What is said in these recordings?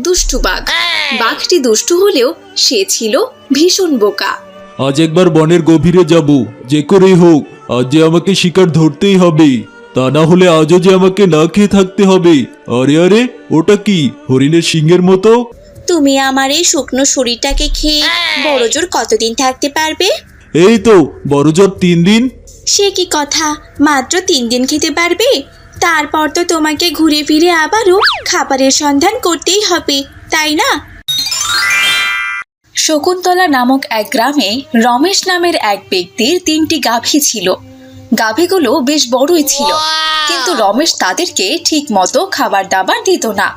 দুষ্টু বাঘ। বাঘটি দুষ্টু হলেও সে ছিল ভীষণ বোকা। আজ একবার বনের গভীরে যাব যে করেই হোক আজ যে আমাকে শিকার ধরতেই হবে। তা না হলে আজও যে আমাকে না খেয়ে থাকতে হবে। আরে আরে ওটা কি হরিণের সিংহের মতো? তুমি আমার এই শুকনো শরীরটাকে খেয়ে বড় জোর কতদিন থাকতে পারবে? এই তো বড়জোর তিন দিন। সে কি কথা মাত্র তিন দিন খেতে পারবে? তারপর তো তোমাকে ঘুরে ফিরে আবারও খাবারের সন্ধান করতেই হবে, তাই না? শকুন্তলা নামক এক গ্রামে রমেশ নামের এক ব্যক্তির তিনটি গাভী ছিল। গাভীগুলো বেশ বড়ই ছিল, কিন্তু রমেশ তাদেরকে ঠিক মতো খাবার দাবার দিত না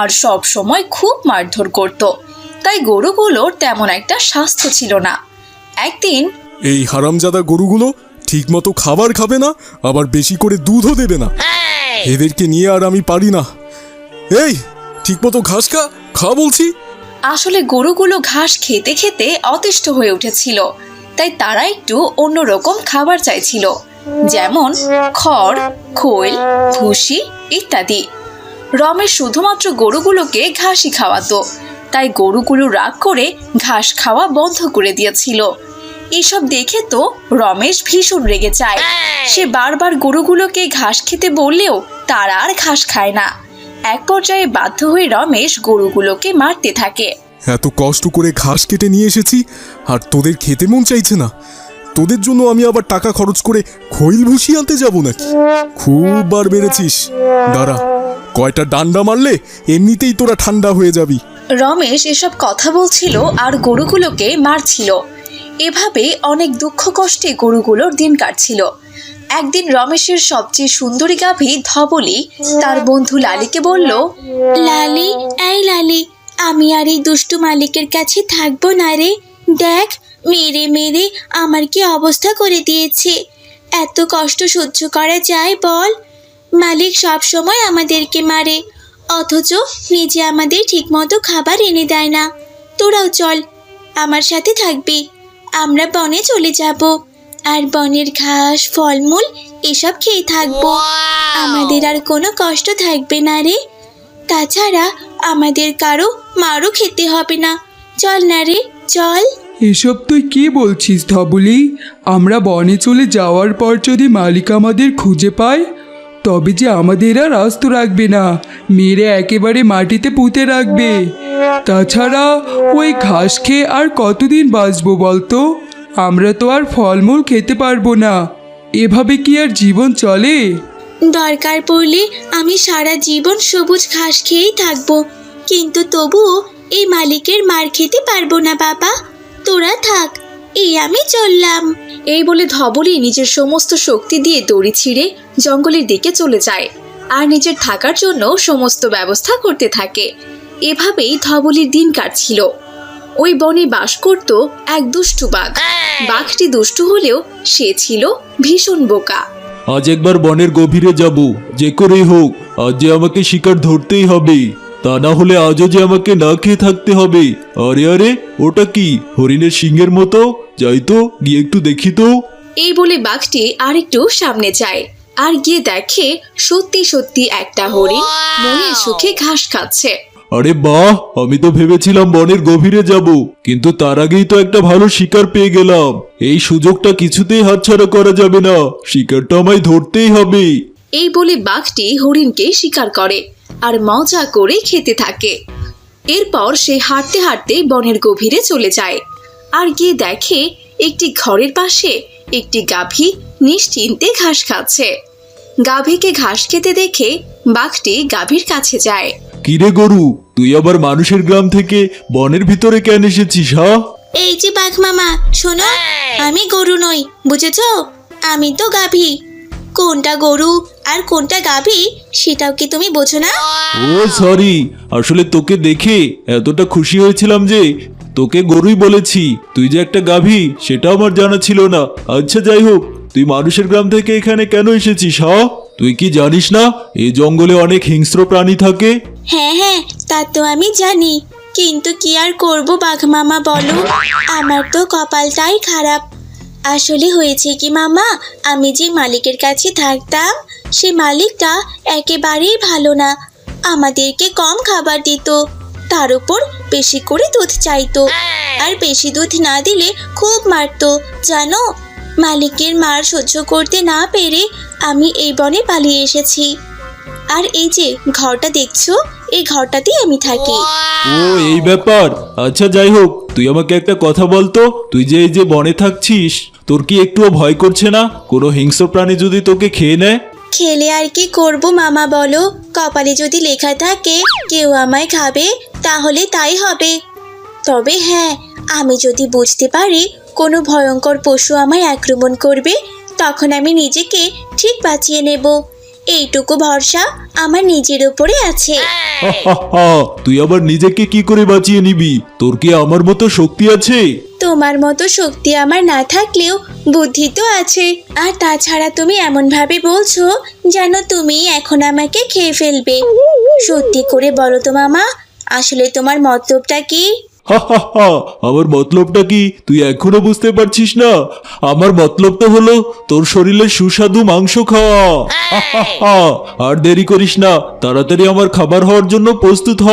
আর সব সময় খুব মারধর করত, তাই গরুগুলোর তেমন একটা স্বাস্থ্য ছিল না। একদিন এই হারামজাদা গরুগুলো ঠিকমতো খাবার খাবে না, আবার বেশি করে দুধও দেবে না। এদেরকে নিয়ে আর আমি পারি না। এই ঠিকমতো ঘাস খা খা বলছি। আসলে গরুগুলো ঘাস খেতে খেতে অতিষ্ঠ হয়ে উঠেছিল। তাই তারা একটু অন্যরকম খাবার চাইছিল। যেমন খড় খৈল ভুসি ইত্যাদি। রমেশ শুধুমাত্র গরুগুলোকে ঘাসই খাওয়াতো। তাই গরুগুলো রাগ করে ঘাস খাওয়া বন্ধ করে দিয়েছিল। এসব দেখে তো রমেশ ভীষণ রেগে যায়। সে বারবার গরুগুলোকে ঘাস খেতে বললেও তারা আর ঘাস খায় না। এক পর্যায়ে বাধ্য হয়ে রমেশ গরুগুলোকে মারতে থাকে। এত কষ্ট করে ঘাস কেটে নিয়ে এসেছি আর তোদের খেতে মন চাইছে না। তোদের জন্য আমি আবার টাকা খরচ করে খৈল ভুসি আনতে যাব নাকি? খুব বার বেড়েছিস দাঁড়া কয়টা ডান্ডা মারলে এমনিতেই তোরা ঠান্ডা হয়ে যাবি। রমেশ এসব কথা বলছিল আর গরুগুলোকে মারছিল। এভাবে অনেক দুঃখ কষ্টে গরুগুলোর দিন কাটছিল। একদিন রমেশের সবচেয়ে সুন্দরী গাভী ধবলি তার বন্ধু লালিকে বলল, লালি, এই লালি, আমি আর এই দুষ্টু মালিকের কাছে থাকব না রে। দেখ, মেরে মেরে আমার কি অবস্থা করে দিয়েছে। এত কষ্ট সহ্য করা যায় বল। মালিক সব সময় আমাদেরকে মারে, অথচ নিজে আমাদের ঠিকমতো খাবার এনে দেয় না। তোরাও চল, আমার সাথে থাকবি। আমরা বনে চলে যাব। আর বনের ঘাস ফলমূল এসব খেয়ে থাকব। আমাদের আর কোনো কষ্ট থাকবে না রে। তাছাড়া আমাদের কারও মারও খেতে হবে না। চল না রে চল। এসব তুই কি বলছিস ধবলি? আমরা বনে চলে যাওয়ার পর যদি মালিক আমাদের খুঁজে পায় তবে যে আমাদের আর আস্ত রাখবে না। মেরে একেবারে মাটিতে পুঁতে রাখবে। তাছাড়া ওই ঘাস খেয়ে আর কতদিন বাঁচবো বলতো? আমরা তো আর ফলমূল খেতে পারব না। এভাবে কি আর জীবন চলে? দরকার পড়লে আমি সারা জীবন সবুজ ঘাস খেয়েই থাকব। কিন্তু তবুও এই মালিকের মার খেতে পারব না, বাবা। তোরা থাক। এই আমি চললাম। এই বলে ধবলি নিজের সমস্ত শক্তি দিয়ে দড়ি ছিঁড়ে জঙ্গলের দিকে চলে যায় আর নিজের থাকার জন্য সমস্ত ব্যবস্থা করতে থাকে। এভাবেই ধবলির দিন কাটছিল। ওই বনে বাস করত এক দুষ্টু বাঘ। বাঘটি দুষ্টু হলেও সে ছিল ভীষণ বোকা। আজ একবার বনের গভীরে যাব। যে করেই হোক আজ যে আমাকে শিকার ধরতেই হবে। তা না হলে আজও যে আমাকে না খেয়ে থাকতে হবে। আরে আরে ওটা কি? হরিণের সিংহের মতো? যাই তো গিয়ে একটু দেখি তো। এই বলে বাঘটি আরেকটু সামনে যায়। আর গিয়ে দেখে সত্যি সত্যি একটা হরিণ মনের সুখে ঘাস খাচ্ছে। আরে বাহ আমি তো ভেবেছিলাম বনের গভীরে যাব কিন্তু তার আগেই তো একটা ভালো শিকার পেয়ে গেলাম। এই সুযোগটা কিছুতেই হাতছাড়া করা যাবে না শিকারটা আমায় ধরতেই হবে। এই বলে বাঘটি হরিণকে শিকার করে। আর মজা করে খেতে থাকে। এরপর সে হাঁটতে হাঁটতে বনের গভীরে চলে যায় আর গিয়ে দেখে একটি ঘরের পাশে একটি গাভী নিশ্চিন্তে ঘাস খাচ্ছে। গাভীকে ঘাস খেতে দেখে বাঘটি গাভীর কাছে যায়। কিরে গরু তুই আবার মানুষের গ্রাম থেকে বনের ভিতরে কেন এসেছিস হ্যাঁ? এই যে বাঘ মামা শোনো আমি গরু নই বুঝেছ? আমি তো গাভী। কোনটা গরু আর কোনটা গাভী সেটাও কি তুমি বোঝো না? ও সরি আসলে তোকে দেখে এতটা খুশি হয়েছিলাম যে তোকে গরুই বলেছি। তুই যে একটা গাভী সেটা আমার জানা ছিল না। আচ্ছা যাই হোক তুই মানুষের গ্রাম থেকে এখানে কেন এসেছিস হ্যাঁ তুই কি জানিস না এই জঙ্গলে অনেক হিংস্র প্রাণী থাকে? হ্যাঁ হ্যাঁ তা তো আমি জানি। কিন্তু কি আর করব বাঘ মামা বলো? আমার তো কপালটাই খারাপ। আসলে হয়েছে কি, মামা? আমি যে মালিকের কাছে থাকতাম, সে মালিকটা একেবারেই ভালো না। আমাদেরকে কম খাবার দিত, তার উপর বেশি করে দুধ চাইতো। আর বেশি দুধ না দিলে খুব মারতো, জানো? মালিকের মার সহ্য করতে না পেরে আমি এই বনে পালিয়ে এসেছি। আর এই যে ঘরটা দেখছ এই ঘরটাতেই আমি থাকি। ও এই ব্যাপার। আচ্ছা যাই হোক তুই আমাকে একটা কথা বলতো? তুই যে এই যে বনে থাকছিস তোর কি একটুও ভয় করছে না? কোনো হিংস্র প্রাণী যদি তোকে খেয়ে নেয়? খেলে আর কি করব মামা বলো? কপালে যদি লেখা থাকে কেউ আমায় খাবে তাহলে তাই হবে। তবে হ্যাঁ আমি যদি বুঝতে পারি কোনো ভয়ঙ্কর পশু আমায় আক্রমণ করবে তখন আমি নিজেকে ঠিক বাঁচিয়ে নেব। এইটুকু ভরসা আমার নিজের উপরে আছে। তুই আবার নিজেকে কি করে বাঁচিয়ে নিবি? তোর কি আমার মতো শক্তি আছে? তোমার মতো শক্তি আমার না থাকলেও বুদ্ধি তো আছে। আর তাছাড়া তুমি এমন ভাবে বলছো যেন তুমি এখন আমাকে খেয়ে ফেলবে। সত্যি করে বলো তো মামা আসলে তোমার মতলবটা কি? হা, হা, হা, আমার মতলবটা কি? তুই এখনও বুঝতে পারছিস না? আমার মতলবটা হলো তোর শরীরে সুস্বাদু মাংস খাওয়া। হা, হা, হা, আর দেরি করিস না তাড়াতাড়ি আমার খাবার হওয়ার জন্য প্রস্তুত হ।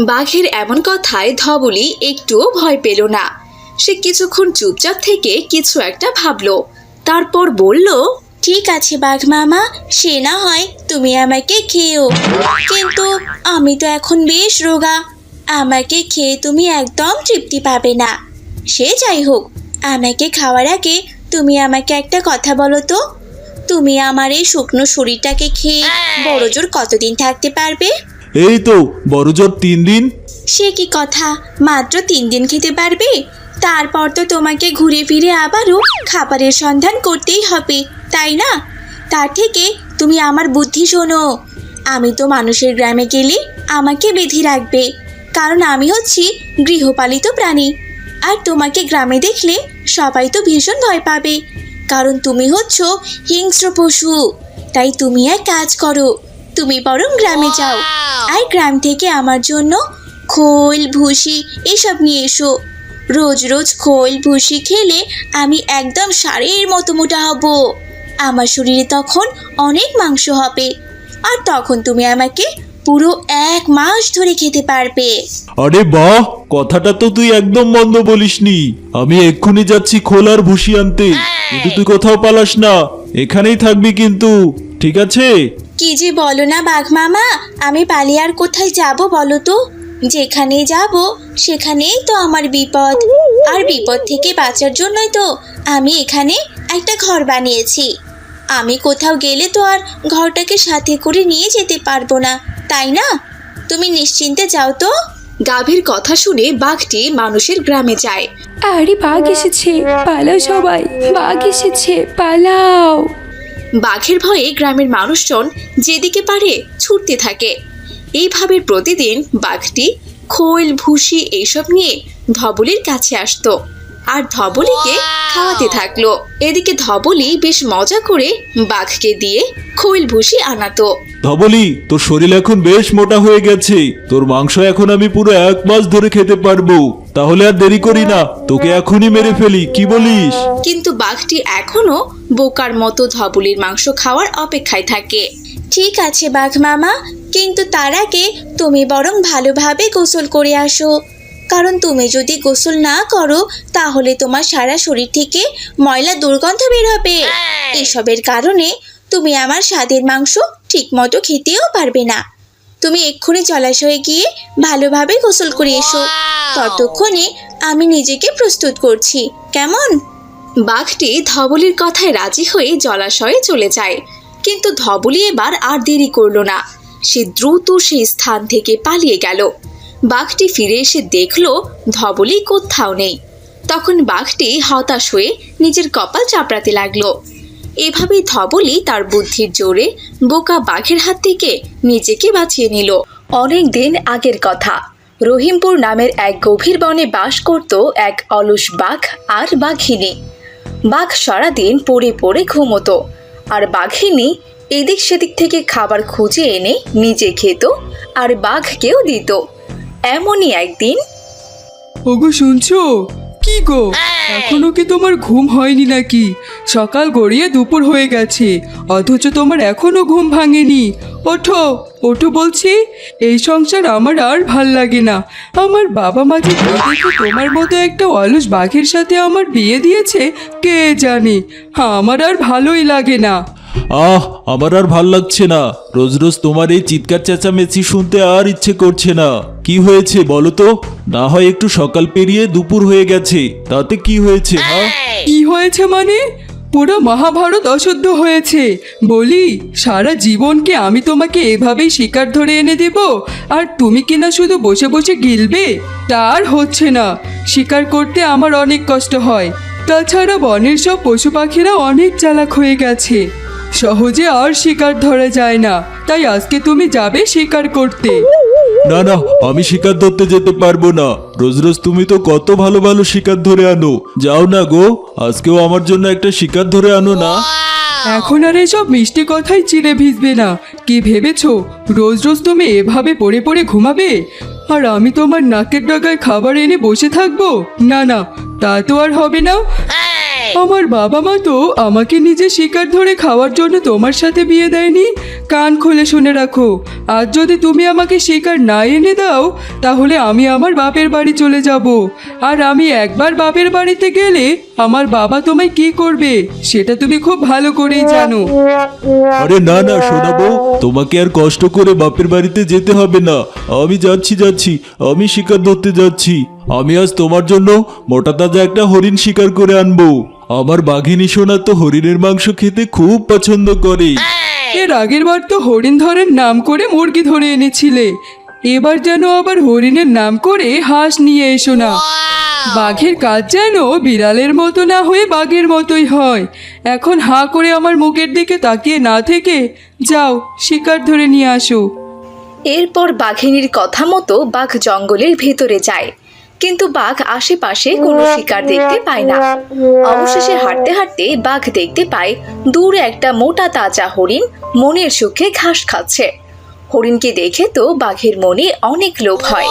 বাঘের এমন কথায় ধবলি একটুও ভয় পেল না। সে কিছুক্ষণ চুপচাপ থেকে কিছু একটা ভাবলো। তারপর বলল ঠিক আছে বাঘ মামা সে না হয় তুমি আমাকে খেয়েও। কিন্তু আমি তো এখন বেশ রোগা। আমাকে খেয়ে তুমি একদম তৃপ্তি পাবে না। সে যাই হোক আমাকে খাওয়ার আগে তুমি আমাকে একটা কথা বলো তো। তুমি আমার এই শুকনো শরীরটাকে খেয়ে বড় জোর কতদিন থাকতে পারবে? এই তো বড়জোর তিন দিন। সে কি কথা? মাত্র তিন দিন খেতে পারবে? তারপর তো তোমাকে ঘুরে ফিরে আবারও খাবারের সন্ধান করতেই হবে তাই না? তার থেকে তুমি আমার বুদ্ধি শোনো। আমি তো মানুষের গ্রামে গেলে আমাকে বেঁধে রাখবে। কারণ আমি হচ্ছি গৃহপালিত প্রাণী। আর তোমাকে গ্রামে দেখলে সবাই তো ভীষণ ভয় পাবে। কারণ তুমি হচ্ছ হিংস্র পশু। তাই তুমি এক কাজ করো তুমি বরং গ্রামে যাও। আর গ্রাম থেকে আমার জন্য খোল ভুসি এসব নিয়ে এসো। রোজ রোজ খোল ভুসি খেলে আমি একদম সারের মতো মোটা হব। আমার শরীরে তখন অনেক মাংস হবে। আর তখন তুমি আমাকে পুরো এক মাস ধরে খেতে পারবে। আরে বাহ কথাটা তো তুই একদম মন্দ বলিসনি। আমি এক্ষুনি যাচ্ছি খোলার ভুসি আনতে। কিন্তু তুই কোথাও পালাস না। এখানেই থাকবি কিন্তু ঠিক আছে? কি যে বলো না বাঘ মামা আমি পালিয়ে আর কোথায় যাব বলো তো? যেখানে যাব সেখানেই তো আমার বিপদ। আর বিপদ থেকে বাঁচার জন্যই তো আমি এখানে একটা ঘর বানিয়েছি। আমি কোথাও গেলে তো আর ঘরটাকে সাথে করে নিয়ে যেতে পারব না তাই না? তুমি নিশ্চিন্তে যাও তো। গাভীর কথা শুনে বাঘটি মানুষের গ্রামে যায়। আরে বাঘ এসেছে পালাও সবাই। বাঘ এসেছে পালাও। বাঘের ভয়ে গ্রামের মানুষজন যেদিকে পারে ছুটতে থাকে। এইভাবে প্রতিদিন বাঘটি খোল ভুসি এইসব নিয়ে ধবলির কাছে আসতো। আর ধবলিকে খাওয়াতে থাকল। এদিকে ধবলি বেশ মজা করে বাঘকে দিয়ে খৈল ভুসি আনাতো। ধবলি তোর শরীর এখন বেশ মোটা হয়ে গেছে। তোর মাংস এখন আমি পুরো এক মাস ধরে খেতে পারব। তাহলে আর দেরি করি না তোকে এখনই মেরে ফেলি কি বলিস? কিন্তু বাঘটি এখনও বোকার মতো ধবলির মাংস খাওয়ার অপেক্ষায় থাকে। ঠিক আছে বাঘ মামা কিন্তু তার আগে তুমি বরং ভালোভাবে গোসল করে আসো। কারণ তুমি যদি গোসল না করো তাহলে তোমার সারা শরীর থেকে ময়লা দুর্গন্ধ বের হবে। এসবের কারণে তুমি আমার স্বাদের মাংস ঠিকমতো খেতেও পারবে না। তুমি এক্ষুনি জলাশয়ে গিয়ে ভালোভাবে গোসল করে এসো। ততক্ষণে আমি নিজেকে প্রস্তুত করছি। কেমন? বাঘটি ধবলির কথায় রাজি হয়ে জলাশয়ে চলে যায়। কিন্তু ধবলি এবার আর দেরি করল না। সে দ্রুত সেই স্থান থেকে পালিয়ে গেল। বাঘটি ফিরে এসে দেখল ধবলি কোথাও নেই। তখন বাঘটি হতাশ হয়ে নিজের কপাল চাপড়াতে লাগল। এভাবেই ধবলি তার বুদ্ধির জোরে বোকা বাঘের হাত থেকে নিজেকে বাঁচিয়ে নিল। অনেক দিন আগের কথা, রহিমপুর নামের এক গভীর বনে বাস করত এক অলস বাঘ আর বাঘিনী। বাঘ সারাদিন পড়ে পড়ে ঘুমতো আর বাঘিনী এদিক সেদিক থেকে খাবার খুঁজে এনে নিজে খেত আর বাঘকেও দিত। এমনই একদিন। ওগো শুনছো? কি গো? এখনও কি তোমার ঘুম হয়নি নাকি? সকাল গড়িয়ে দুপুর হয়ে গেছে অথচ তোমার এখনও ঘুম ভাঙেনি। ওঠো ওঠো বলছি এই সংসার আমার আর ভালো লাগে না। আমার বাবা মা যে তোমার মতো একটা অলস বাঘের সাথে আমার বিয়ে দিয়েছে কে জানে? আমার আর ভালোই লাগে না। আহ আমার আর ভালো লাগছে না। রোজ রোজ তোমার এই চিৎকার চেঁচামেচি শুনতে আর ইচ্ছে করছে না। কি হয়েছে বলো তো? না হয় একটু সকাল পেরিয়ে দুপুর হয়ে গেছে। তাতে কি হয়েছে হ্যাঁ কি হয়েছে মানে? পুরো মহাভারত অশুদ্ধ হয়েছে। বলি সারা জীবনকে আমি তোমাকে এভাবেই শিকার ধরে এনে দেব? আর তুমি কিনা শুধু বসে বসে গিলবে? তার হচ্ছে না। শিকার করতে আমার অনেক কষ্ট হয়। তাছাড়া বনের সব পশু পাখিরা অনেক চালাক হয়ে গেছে। সহজে আর শিকার ধরা যায় না। তাই আজকে তুমি যাবে শিকার করতে। না না আমি শিকার ধরতে যেতে পারব না। রোজ রোজ তুমি তো কত ভালো ভালো শিকার ধরে আনো। যাও না গো আজকেও আমার জন্য একটা শিকার ধরে আনো না। এখন আর এসব মিষ্টি কথাই চিনে ভিজবে না। কি ভেবেছো? রোজ রোজ তুমি এভাবে পড়ে পড়ে ঘুমাবে? আর আমি তোমার নাকের ডাকায় খাবার এনে বসে থাকব? না না তা তো আর হবে না। আমার বাবা মা তো আমাকে নিজে শিকার ধরে খাওয়ার জন্য তোমার সাথে বিয়ে দেয়নি। কান খুলে শুনে রাখো। আর যদি তুমি আমাকে শিকার না এনে দাও তাহলে আমি আমার বাপের বাড়ি চলে যাব। আর আমি একবার বাপের বাড়িতে গেলে আমার বাবা তোমায় কি করবে সেটা তুমি খুব ভালো করেই জানো। আরে না না শোনাবো তোমাকে আর কষ্ট করে বাপের বাড়িতে যেতে হবে না। আমি যাচ্ছি যাচ্ছি। আমি শিকার ধরতে যাচ্ছি। আমি আজ তোমার জন্য মোটা তাজা একটা হরিণ শিকার করে আনব। আমার বাঘিনী সোনা তো হরিণের মাংস খেতে খুব পছন্দ করে। এর আগের বার তো হরিণ ধরের নাম করে মুরগি ধরে এনেছিলে। এবার যেন আবার হরিণের নাম করে হাঁস নিয়ে এসো না। বাঘের কাজ যেন বিড়ালের মতো না হয়ে বাঘের মতোই হয়। এখন হাঁ করে আমার মুখের দিকে তাকিয়ে না থেকে যাও শিকার ধরে নিয়ে আসো। এরপর বাঘিনীর কথা মতো বাঘ জঙ্গলের ভেতরে যায়। কিন্তু বাঘ আশেপাশে কোনো শিকার দেখতে পায় না। অবশেষে হাঁটতে হাঁটতে বাঘ দেখতে পায় দূরে একটা মোটা তাজা হরিণ মনের সুখে ঘাস খাচ্ছে। হরিণকে দেখে তো বাঘের মনে অনেক লোভ হয়।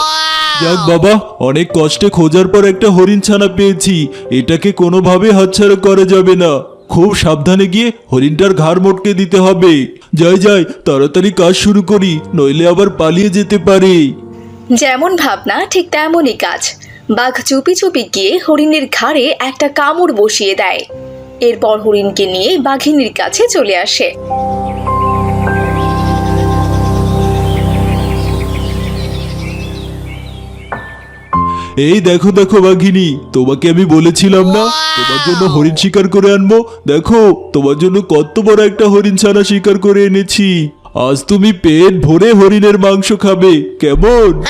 যাক বাবা অনেক কষ্টে খোঁজার পর একটা হরিণ ছানা পেয়েছি। এটাকে কোনোভাবে হাতছাড়া করা যাবে না। খুব সাবধানে গিয়ে হরিণটার ঘাড় মোটকে দিতে হবে। যাই যাই তাড়াতাড়ি কাজ শুরু করি নইলে আবার পালিয়ে যেতে পারে। যেমন ভাবনা ঠিক তেমনই কাজ। বাঘ চুপি চুপি গিয়ে হরিণের ঘাড়ে একটা কামড় বসিয়ে দেয়। এরপর হরিণকে নিয়ে বাঘিনীর কাছে চলে আসে। এই দেখো দেখো বাঘিনী, তোমাকে আমি বলেছিলাম না, তোমার জন্য হরিণ শিকার করে আনব? দেখো, তোমার জন্য কত বড় একটা হরিণ ছানা শিকার করে এনেছি। আজ তুমি পেট ভরে হরিণের মাংস খাবে, কেমন?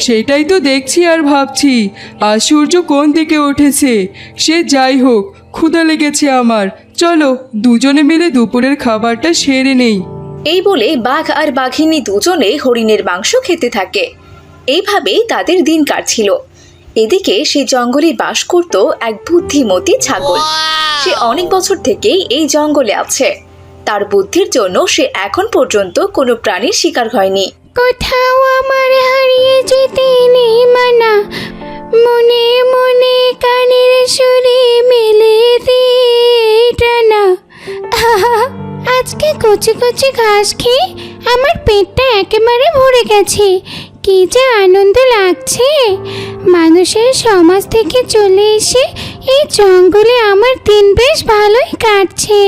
সেটাই তো দেখছি আর ভাবছি। আর সূর্য কোন দিকে উঠেছে? সে যাই হোক, ক্ষুধা লেগেছে আমার। চলো, দুজনে মিলে দুপুরের খাবারটা সেরে নেই। এই বলে বাঘ আর বাঘিনী দুজনে হরিণের মাংস খেতে থাকে। এইভাবেই তাদের দিন কাটছিল। এদিকে সে জঙ্গলে বাস করত এক বুদ্ধিমতী ছাগল। সে অনেক বছর থেকেই এই জঙ্গলে আছে। তার বুদ্ধির জন্য সে এখন পর্যন্ত কোনো প্রাণীর শিকার হয়নি। কোথাও আমার হারিয়ে যেতে নেই মানা। মনে মনে কানের সুরে মেলে টানা। আজকে কচি কচি ঘাস খেয়ে আমার পেটটা একেবারে ভরে গেছে। কি যে আনন্দ লাগছে। মানুষের সমাজ থেকে চলে এসে এই জঙ্গলে আমার দিন বেশ ভালোই কাটছে।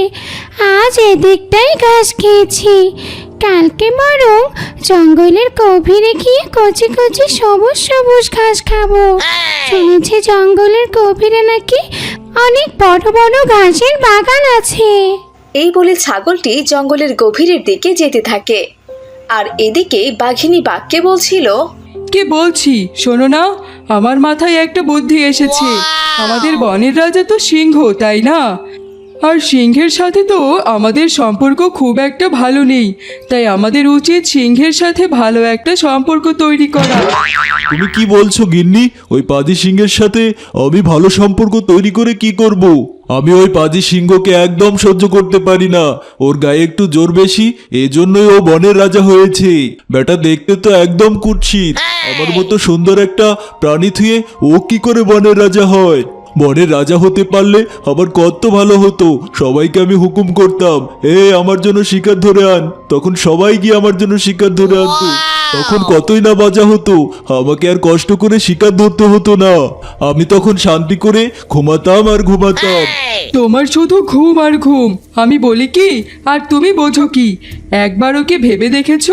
আজ এদিকটাই ঘাস খেয়েছি। কালকে বরং জঙ্গলের গভীরে গিয়ে কচি কচি সবুজ সবুজ ঘাস খাব। শুনেছি জঙ্গলের গভীরে নাকি অনেক বড় বড় ঘাসের বাগান আছে। এই বলে ছাগলটি জঙ্গলের গভীরের দিকে যেতে থাকে। আর এদিকে বাঘিনী বাঘকে বলছিল কে বলছি? শোনো না আমার মাথায় একটা বুদ্ধি এসেছে। আমাদের বনের রাজা তো সিংহ তাই না? আর সিংহের সাথে তো আমাদের সম্পর্ক খুব একটা ভালো নেই। তাই আমাদের উচিত সিংহের সাথে ভালো একটা সম্পর্ক তৈরি করা। তুমি কি বলছো, গিন্নি? ওই পাজি সিংহের সাথে আমি ভালো সম্পর্ক তৈরি করে কি করব? আমি ওই পাজি সিংহকে একদম সহ্য করতে পারি না। ওর গায়ে একটু জোর বেশি, এজন্যই ও বনের রাজা হয়েছে। বেটা দেখতে তো একদম কুৎসিত। আমার মতো সুন্দর একটা প্রাণী থুয়ে ও কি করে বনের রাজা হয়? বনের রাজা হতে পারলে আমার কত ভালো হতো। সবাইকে আমি হুকুম করতাম এ আমার জন্য শিকার ধরে আন। তখন সবাই গিয়ে আমার জন্য শিকার ধরে আনতো। তখন কতই না বাজা হতো। আমাকে আর কষ্ট করে শিকার ধরতে হতো না। আমি তখন শান্তি করে ঘুমাতাম আর ঘুমাতাম। তোমার শুধু ঘুম আর ঘুম। আমি বলি কি আর তুমি বোঝো কি? একবার ওকে ভেবে দেখেছ?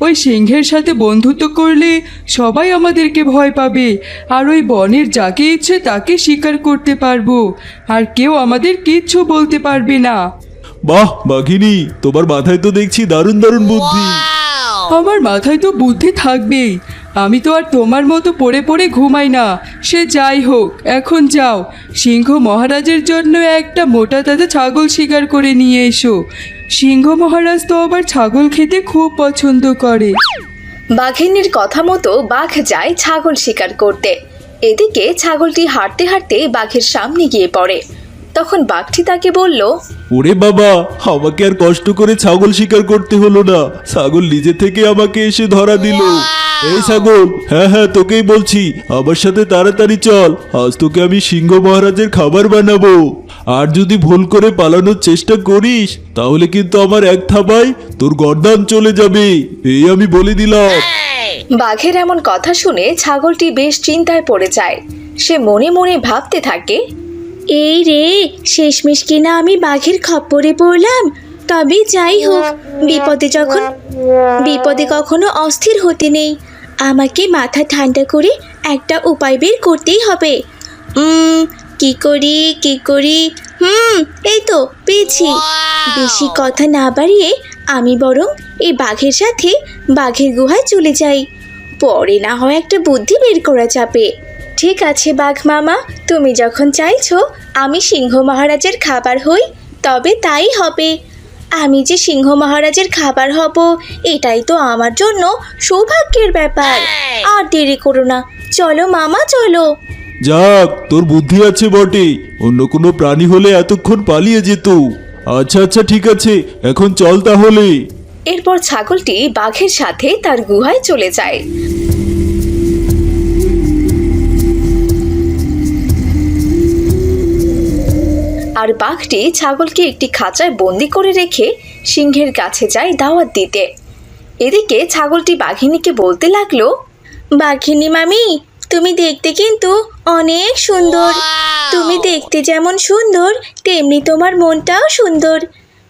ওই সিংহের সাথে বন্ধুত্ব করলে সবাই আমাদেরকে ভয় পাবে। আর ওই বনের যাকে ইচ্ছে তাকে শিকার করতে পারব। আর কেউ আমাদের কিচ্ছু বলতে পারবে না। বাহ বাঘিনী তোমার মাথায় তো দেখছি দারুণ দারুণ বুদ্ধি। আমার মাথায় তো বুদ্ধি থাকবেই। আমি তো আর তোমার মতো পড়ে পড়ে ঘুমাই না। সে যাই হোক, এখন যাও। সিংহ মহারাজের জন্য একটা মোটা তাজা ছাগল শিকার করে নিয়ে এসো। সিংহ মহারাজ তো আবার ছাগল খেতে খুব পছন্দ করে। বাঘিনীর কথা মতো বাঘ যায় ছাগল শিকার করতে। এদিকে ছাগলটি হাঁটতে হাঁটতে বাঘের সামনে গিয়ে পড়ে। তখন বাঘটি তাকে বলল ওরে বাবা আমাকে আর কষ্ট করে ছাগল শিকার করতে হলো না। ছাগল নিজে থেকে আমাকে এসে ধরা দিল। এই ছাগল হ্যাঁ হ্যাঁ তোকেই বলছি আমার সাথে তাড়াতাড়ি চল আজ তোকে আমি সিংহ মহারাজের খাবার বানাবো। আর যদি ভুল করে পালানোর চেষ্টা করিস তাহলে কিন্তু আমার এক থাবায় তোর গর্দান চলে যাবে। এই আমি বলে দিলাম। বাঘের এমন কথা শুনে ছাগলটি বেশ চিন্তায় পড়ে যায়। সে মনে মনে ভাবতে থাকে এই রে শেষমেশ কিনা আমি বাঘের খপ্পরে পড়লাম। তবে যাই হোক বিপদে যখন বিপদে কখনো অস্থির হতে নেই। আমাকে মাথা ঠান্ডা করে একটা উপায় বের করতেই হবে। কি করি কি করি? হুম এই তো পেয়েছি। বেশি কথা না বাড়িয়ে আমি বরং এই বাঘের সাথে বাঘের গুহায় চলে যাই। পরে না হয় একটা বুদ্ধি বের করা যাবে। ঠিক আছে বাঘ মামা। তুমি যখন চাইছো আমি সিংহ মহারাজের খাবার হই তবে তাই হবে। আমি যে সিংহ মহারাজের খাবার হব এটাই তো আমার জন্য সৌভাগ্যের ব্যাপার। আর দেরি করো না। চলো মামা চলো। যাক তোর বুদ্ধি আছে বটে। অন্য কোনো প্রাণী হলে এতক্ষণ পালিয়ে যেত। আচ্ছা আচ্ছা ঠিক আছে এখন চল তাহলে। এরপর ছাগলটি বাঘের সাথে তার গুহায় চলে যায়। আর বাঘটি ছাগলকে একটি খাঁচায় বন্দি করে রেখে সিংহের কাছে যায় দাওয়াত দিতে। এদিকে ছাগলটি বাঘিনীকে বলতে লাগল বাঘিনী মামি তুমি দেখতে কিন্তু অনেক সুন্দর। তুমি দেখতে যেমন সুন্দর তেমনি তোমার মনটাও সুন্দর।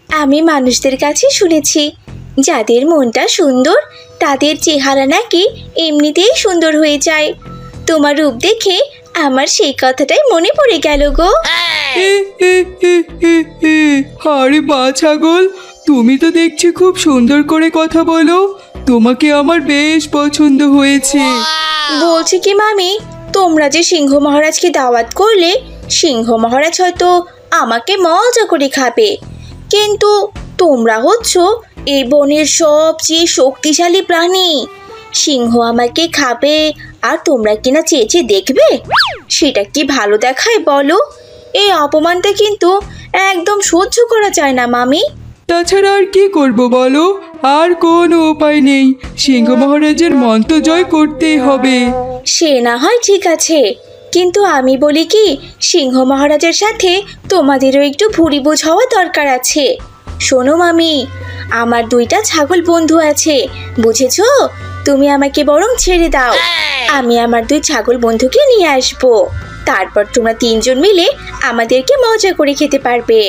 আমি মানুষদের কাছে শুনেছি যাদের মনটা সুন্দর তাদের চেহারা নাকি এমনিতেই সুন্দর হয়ে যায়। তোমার রূপ দেখে আমার সেই কথাটাই মনে পড়ে গেল গো। আরে বা ছাগল তুমি তো দেখছি খুব সুন্দর করে কথা বলো। তোমাকে আমার বেশ পছন্দ হয়েছে। বলছি কি মামি তোমরা যে সিংহ মহারাজকে দাওয়াত করলে সিংহ মহারাজ হয়তো আমাকে মজা করে খাবে। কিন্তু তোমরা হচ্ছ এই বনের সবচেয়ে শক্তিশালী প্রাণী। সিংহ আমাকে খাবে আর তোমরা কিনা চেয়ে চেয়ে দেখবে? সেটা কি ভালো দেখায় বলো? এই অপমানটা কিন্তু একদম সহ্য করা যায় না মামি। তাছাড়া আর কি করব বলো? আর কোনো উপায় নেই। সিংহ মহারাজের মন তো জয় করতেই হবে। সে না হয় ঠিক আছে। কিন্তু আমি বলি কি সিংহ মহারাজের সাথে তোমাদেরও একটু ভুরি বোঝ হওয়া দরকার আছে। শোনো মামি আমার দুইটা ছাগল বন্ধু আছে বুঝেছ? তুমি আমাকে বরং ছেড়ে দাও। আমি আমার দুই ছাগল বন্ধুকে নিয়ে আসব। তারপর তোমরা তিনজন মিলে আমাদেরকে মজা করে খেতে পারবে।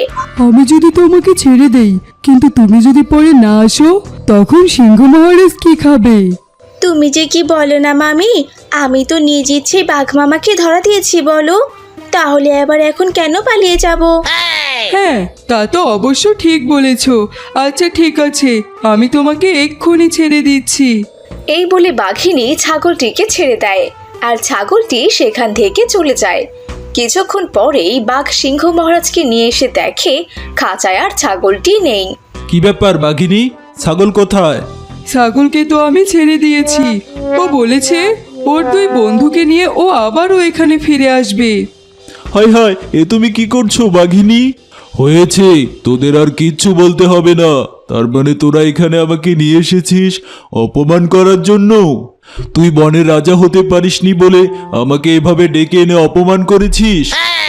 আমি যদি তোমাকে ছেড়ে দেই কিন্তু তুমি যদি পরে না আসো তখন সিংহ মহারাজ কি খাবে? তুমি যে কি বলো না মামি আমি তো নিজ ইচ্ছে বাঘ মামাকে ধরা দিয়েছি বলো। তাহলে আবার এখন কেন পালিয়ে যাব? হ্যাঁ তা তো অবশ্য ঠিক বলেছ। আচ্ছা ঠিক আছে। আমি তোমাকে এক্ষুনি ছেড়ে দিচ্ছি। এই বলে বাঘিনী ছাগলটিকে ছেড়ে দেয় আর ছাগলটি সেখান থেকে চলে যায়। কিছুক্ষণ পরেই বাঘ সিংহ মহারাজকে নিয়ে এসে দেখে খাঁচায় আর ছাগলটি নেই। কি ব্যাপার বাঘিনী? ছাগল কোথায়? ছাগলকে তো আমি ছেড়ে দিয়েছি। ও বলেছে ওর দুই বন্ধুকে নিয়ে ও আবারও এখানে ফিরে আসবে। হায় হায় এ তুমি কি করছ বাঘিনী? হয়েছে তোদের আর কিচ্ছু বলতে হবে না। তার মানে তোরা এখানে আমাকে নিয়ে এসেছিস অপমান করার জন্য? তুই বনের রাজা হতে পারিসনি বলে আমাকে এভাবে ডেকে এনে অপমান করেছিস?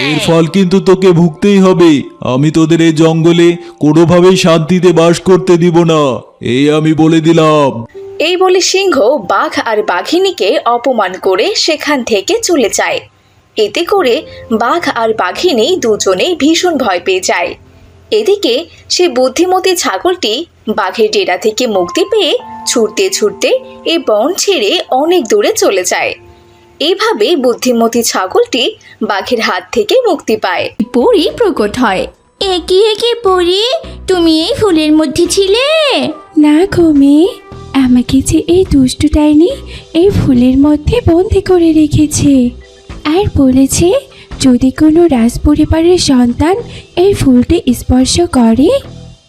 এর ফল কিন্তু তোকে ভুগতেই হবে। আমি তোদের এই জঙ্গলে কোনোভাবেই শান্তিতে বাস করতে দিব না। এই আমি বলে দিলাম। এই বলে সিংহ বাঘ আর বাঘিনীকে অপমান করে সেখান থেকে চলে যায়। এতে করে বাঘ আর বাঘিনী দুজনেই ভীষণ ভয় পেয়ে যায়। এদিকে সে বুদ্ধিমতী ছাগলটি বাঘের ডেরা থেকে মুক্তি পেয়ে ছুটতে ছুটতে এই বন ছেড়ে অনেক দূরে চলে যায়। এইভাবে বুদ্ধিমতী ছাগলটি বাঘের হাত থেকে মুক্তি পায়। পরি প্রকট হয়। একি একে পরি তুমি এই ফুলের মধ্যে ছিলে? না ঘুমে আমাকে যে এই দুষ্টু ডাইনি এই ফুলের মধ্যে বন্দি করে রেখেছে। আর বলেছে যদি কোনো রাজ পরিবারের সন্তান এই ফুলটি স্পর্শ করে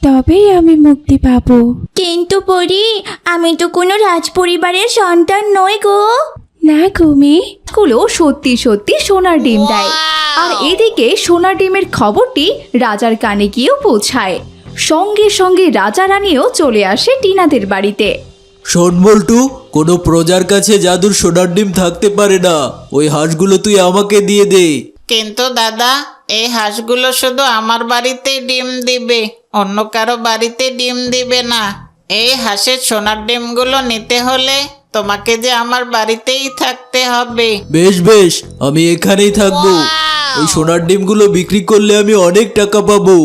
তবেই আমি মুক্তি পাবো। কিন্তু পরি আমি তো কোনো রাজ পরিবারের সন্তান নই গো। না ঘুমে গুলো সত্যি সত্যি সোনার ডিম দেয়। আর এদিকে সোনার ডিমের খবরটি রাজার কানে গিয়েও পৌঁছায়। সঙ্গে সঙ্গে রাজা রানীও চলে আসে টিনাদের বাড়িতে। শোন বল্টু কোনো প্রজার কাছে জাদুর সোনার ডিম থাকতে পারে না। ওই হাঁসগুলো তুই আমাকে দিয়ে দে। কিন্তু দাদা এই হাঁসগুলো শুধু আমার বাড়িতে ডিম দিবে অন্য কারও বাড়িতে ডিম দিবে না। এই হাঁসের সোনার ডিমগুলো নিতে হলে তোমাকে যে আমার বাড়িতেই থাকতে হবে। বেশ বেশ আমি এখানেই থাকব। এই সোনার ডিমগুলো বিক্রি করলে আমি অনেক টাকা পাবো।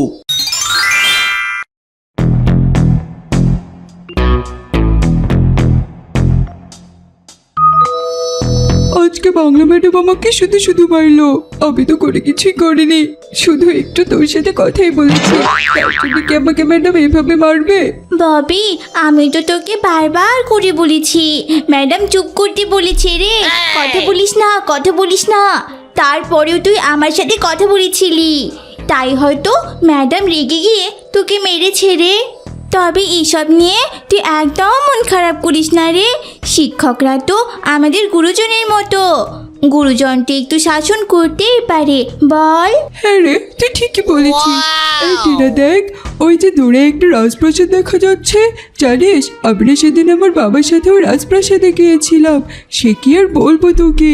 আজকে বাংলা ম্যাডাম আমাকে শুধু শুধু মারলো। আমি তো করে কিছুই করিনি। শুধু একটু তোর সাথে কথাই বলেছি। তার জন্য কি আমাকে ম্যাডাম এভাবে মারবে? ববি আমি তো তোকে বারবার করে বলেছি। ম্যাডাম চুপ করতে বলেছে রে। কথা বলিস না কথা বলিস না। তারপরেও তুই আমার সাথে কথা বলেছিলি। তাই হয়তো ম্যাডাম রেগে গিয়ে তোকে মেরেছে রে। তবে এইসব নিয়ে তুই একদম মন খারাপ করিস না রে। শিক্ষকরা তো আমাদের গুরুজনের মতো। গুরুজনকে একটু শাসন করতেই পারে বল। হ্যাঁ রে তুই ঠিকই বলেছিস। এই টিনা দেখ ওই যে দূরে একটা রাজপ্রাসাদ দেখা যাচ্ছে। জানিস আমরা সেদিন আমার বাবার সাথে ওই রাজপ্রাসাদে গিয়েছিলাম। সে কি আর বলব তোকে?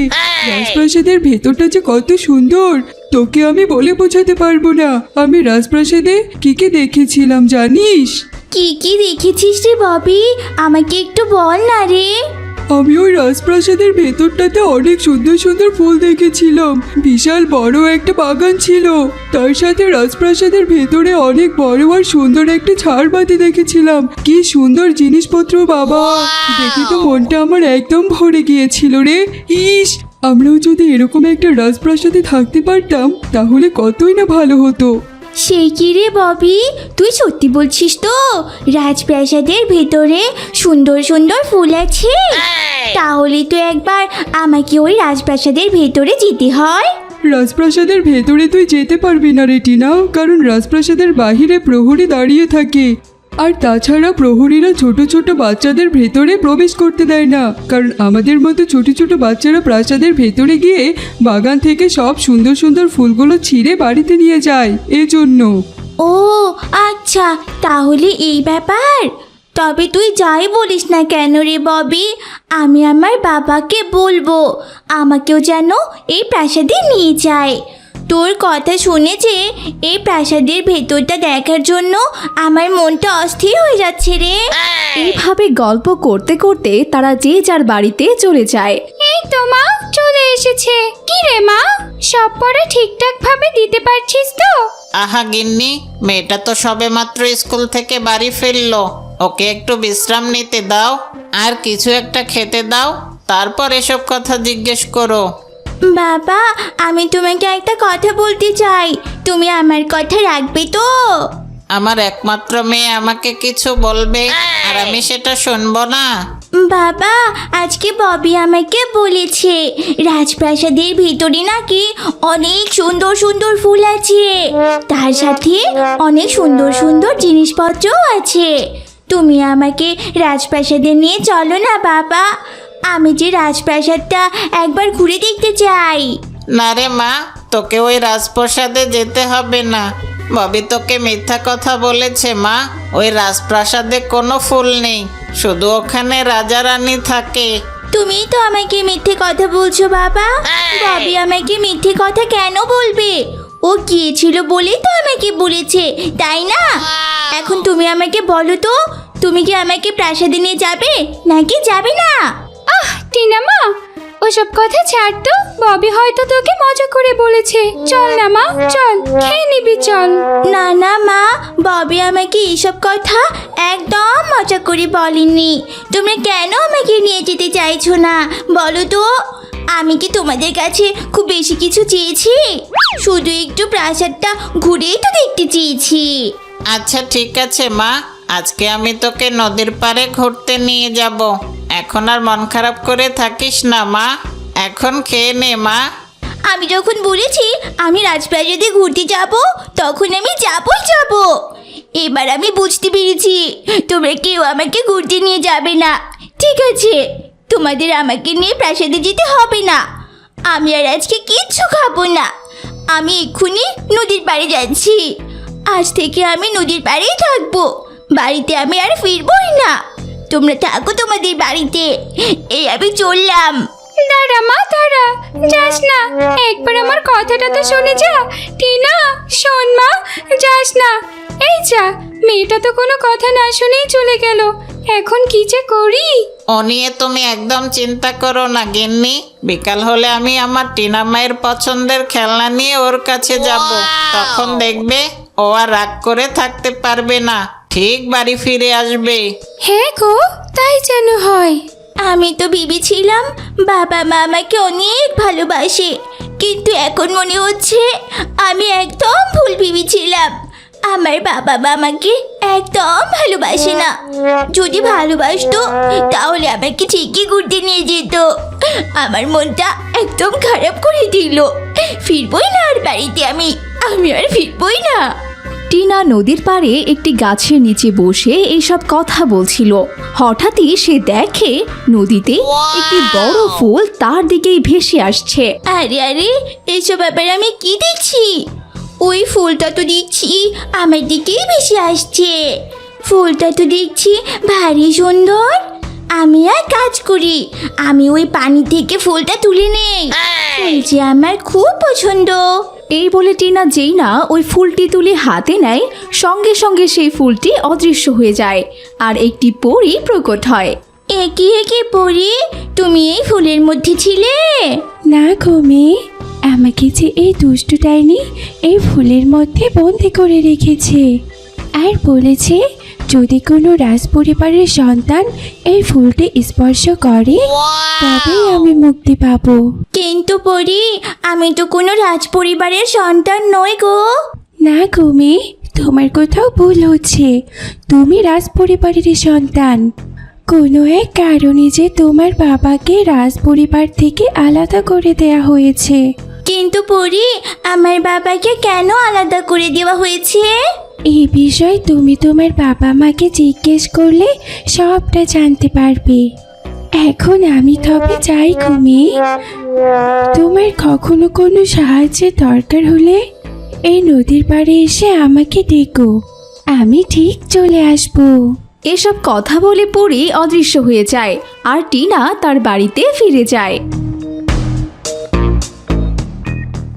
রাজপ্রাসাদের ভেতরটা যে কত সুন্দর। তোকে আমি বলে বোঝাতে পারব না। আমি রাজপ্রাসাদে কি কি দেখেছিলাম জানিস? কি কি দেখেছিস রে ববি? আমাকে একটু বল না রে। আমি ওই রাজপ্রাসাদের ভেতরটাতে অনেক সুন্দর সুন্দর ফুল দেখেছিলাম। বিশাল বড় একটা বাগান ছিল। তার সাথে রাজপ্রাসাদের ভেতরে অনেক বড় আর সুন্দর একটা ঝাড়বাতি দেখেছিলাম। কি সুন্দর জিনিসপত্র বাবা। দেখে তো মনটা আমার একদম ভরে গিয়েছিল রে। ইস! আমরাও যদি এরকম একটা রাজপ্রাসাদে থাকতে পারতাম তাহলে কতই না ভালো হতো। সেই কি রে ববি? তুই সত্যি বলছিস তো? রাজপ্রাসাদের ভেতরে সুন্দর সুন্দর ফুল আছে। তাহলে তো একবার আমাকে ওই রাজপ্রাসাদের ভেতরে যেতে হয়। রাজপ্রাসাদের ভেতরে তুই যেতে পারবি না রেটিনা কারণ রাজপ্রাসাদের বাহিরে প্রহরী দাঁড়িয়ে থাকে। আর তাছাড়া প্রহরীরা ছোট ছোট বাচ্চাদের ভেতরে প্রবেশ করতে দেয় না। কারণ আমাদের মতো ছোট ছোট বাচ্চারা প্রাসাদের ভেতরে গিয়ে বাগান থেকে সব সুন্দর সুন্দর ফুলগুলো ছিঁড়ে বাড়িতে নিয়ে যায়। এজন্য। ও আচ্ছা তাহলে এই ব্যাপার। তবে তুই যাই বলিস না কেন রে ববি? আমি আমার বাবাকে বলব, আমাকেও যেন এই প্রাসাদে নিয়ে যায়। তোর কথা শুনে যে এই প্রাসাদের ভেতরটা দেখার জন্য আমার মনটা অস্থির হয়ে যাচ্ছে রে। এইভাবে গল্প করতে করতে তারা যে যার বাড়িতে চলে যায়। এই তো মা চলে এসেছে। কি রে মা সব পড়া ঠিকঠাক ভাবে দিতে পারছিস তো? আহা গিন্নি মেয়েটা তো সবেমাত্র স্কুল থেকে বাড়ি ফিরলো। ওকে একটু বিশ্রাম নিতে দাও। আর কিছু একটা খেতে দাও। তারপর এসব কথা জিজ্ঞেস করো। বাবা আমি তোমাকে একটা কথা বলতে চাই। তুমি আমার কথা রাখবে তো? আমার একমাত্র মেয়ে আমাকে কিছু বলবে আর আমি সেটা শুনব না। বাবা আজকে ববি আমাকে বলেছে রাজপ্রাসাদের ভিতরে নাকি অনেক সুন্দর সুন্দর ফুল আছে। তার সাথে অনেক সুন্দর সুন্দর জিনিসপত্রও আছে। তুমি আমাকে রাজপ্রাসাদে নিয়ে চলো না বাবা। আমি যে রাজপ্রাসাদটা একবার ঘুরে দেখতে চাই। না রে মা তোকে ওই রাজপ্রাসাদে যেতে হবে না। ববি তোকে মিথ্যা কথা বলেছে মা ওই রাজপ্রাসাদে কোনো ফুল নেই শুধু ওখানে রাজা রানী থাকে। তুমি তো আমাকে মিথ্যে কথা বলছো বাবা। ববি আমাকে মিথ্যে কথা কেন বলবে? ও গিয়েছিল বলেই তো আমাকে বলেছে তাই না? এখন তুমি আমাকে বলো তো তুমি কি আমাকে প্রাসাদে নিয়ে যাবে নাকি যাবে না? আহ টিনা মা ওসব কথা ছাড় তো। ববি হয়তো তোকে মজা করে বলেছে। চল না মা চল খেয়ে নিবি চল। না না মা ববি আমাকে এইসব কথা একদম মজা করে বলেনি। তোমরা কেন আমাকে নিয়ে যেতে চাইছো না? বলো তো আমি কি তোমাদের কাছে খুব বেশি কিছু চেয়েছি? শুধু একটু প্রাসাদটা ঘুরেই তো দেখতে চেয়েছি। আচ্ছা ঠিক আছে মা। আজকে আমি তোকে নদীর পাড়ে ঘুরতে নিয়ে যাব। এখন আর মন খারাপ করে থাকিস না, মা। এখন খেয়ে নে, মা। আমি যখন বলেছি আমি রাজপ্রাসাদে ঘুরতে যাব, তখন আমি যাবই যাব। এবার আমি বুঝতে পেরেছি, তোমরা কেউ আমাকে ঘুরতে নিয়ে যাবে না। ঠিক আছে, তোমাদের আমাকে নিয়ে প্রাসাদে যেতে হবে না। আমি আর আজকে কিচ্ছু খাব না। আমি এক্ষুনি নদীর পাড়ে যাচ্ছি। আজ থেকে আমি নদীর পাড়েই থাকব। বাড়িতে আমি আর ফিরবই না। তোমরা থাকো তোমাদের বাড়িতে। এই আমি চললাম। দাঁড়া মা দাঁড়া। যাস না। একবার আমার কথাটা তো শুনে যা। টিনা শোন মা যাস না। এই যা মেয়েটা তো কোনো কথা না শুনেই চলে গেল। এখন কি যে করি? ও নিয়ে তুমি একদম চিন্তা করো না গিন্নি। বিকাল হলে আমি আমার টিনা মায়ের পছন্দের খেলনা নিয়ে ওর কাছে যাব। তখন দেখবে ও আর রাগ করে থাকতে পারবে না। ঠিক বাড়ি ফিরে আসবে। হ্যাঁ গো তাই যেন হয়। আমি তো ভেবেছিলাম বাবা মা আমাকে অনেক ভালোবাসে কিন্তু এখন মনে হচ্ছে আমি একদম ভুল ভেবেছিলাম। আমার বাবা মা আমাকে একদম ভালোবাসে না। যদি ভালোবাসতো তাহলে আমাকে ঠিকই ঘুরতে নিয়ে যেত। আমার মনটা একদম খারাপ করে দিল। ফিরবই না আর বাড়িতে আমি আমি আর ফিরবই না। টিনা নদীর পাড়ে একটি গাছের নিচে বসে এইসব কথা বলছিল। হঠাৎই সে দেখে নদীতে একটি বড় ফুল তার দিকেই ভেসে আসছে। আরে আরে এসব ব্যাপারে আমি কি দেখছি? ওই ফুলটা তো দেখছি আমার দিকেই ভেসে আসছে। ফুলটা তো দেখছি ভারী সুন্দর। আমি আর কাজ করি। আমি ওই পানি থেকে ফুলটা তুলে নেই। ফুল যে আমার খুব পছন্দ। এই বলে টিনা যেই না ওই ফুলটি তুলে হাতে নেয় সঙ্গে সঙ্গে সেই ফুলটি অদৃশ্য হয়ে যায় আর একটি পরী প্রকট হয়। একে একে পরি তুমি এই ফুলের মধ্যে ছিলে? না গো মেয়ে আমাকে যে এই দুষ্টু ডাইনি এই ফুলের মধ্যে বন্দি করে রেখেছে। আর বলেছে যদি কোনো রাজ পরিবারের সন্তান এই ফুলটি স্পর্শ করে তবেই আমি মুক্তি পাবো। কিন্তু পড়ি আমি তো কোনো রাজ পরিবারের সন্তান নই গো। না গো মেয়ে তোমার কোথাও ভুল হচ্ছে। তুমি রাজ পরিবারের সন্তান। কোনো এক কারণে যে তোমার বাবাকে রাজ পরিবার থেকে আলাদা করে দেয়া হয়েছে। কিন্তু পরি আমার বাবাকে কেন আলাদা করে দেওয়া হয়েছে? এই বিষয় তুমি তোমার বাবা মাকে জিজ্ঞেস করলে সবটা জানতে পারবে। এখন আমি তবে যাই ঘুমিয়ে তোমার কখনো কোনো সাহায্যের দরকার হলে এই নদীর পাড়ে এসে আমাকে ডেকো। আমি ঠিক চলে আসব। এসব কথা বলে পরী অদৃশ্য হয়ে যায় আর টিনা তার বাড়িতে ফিরে যায়।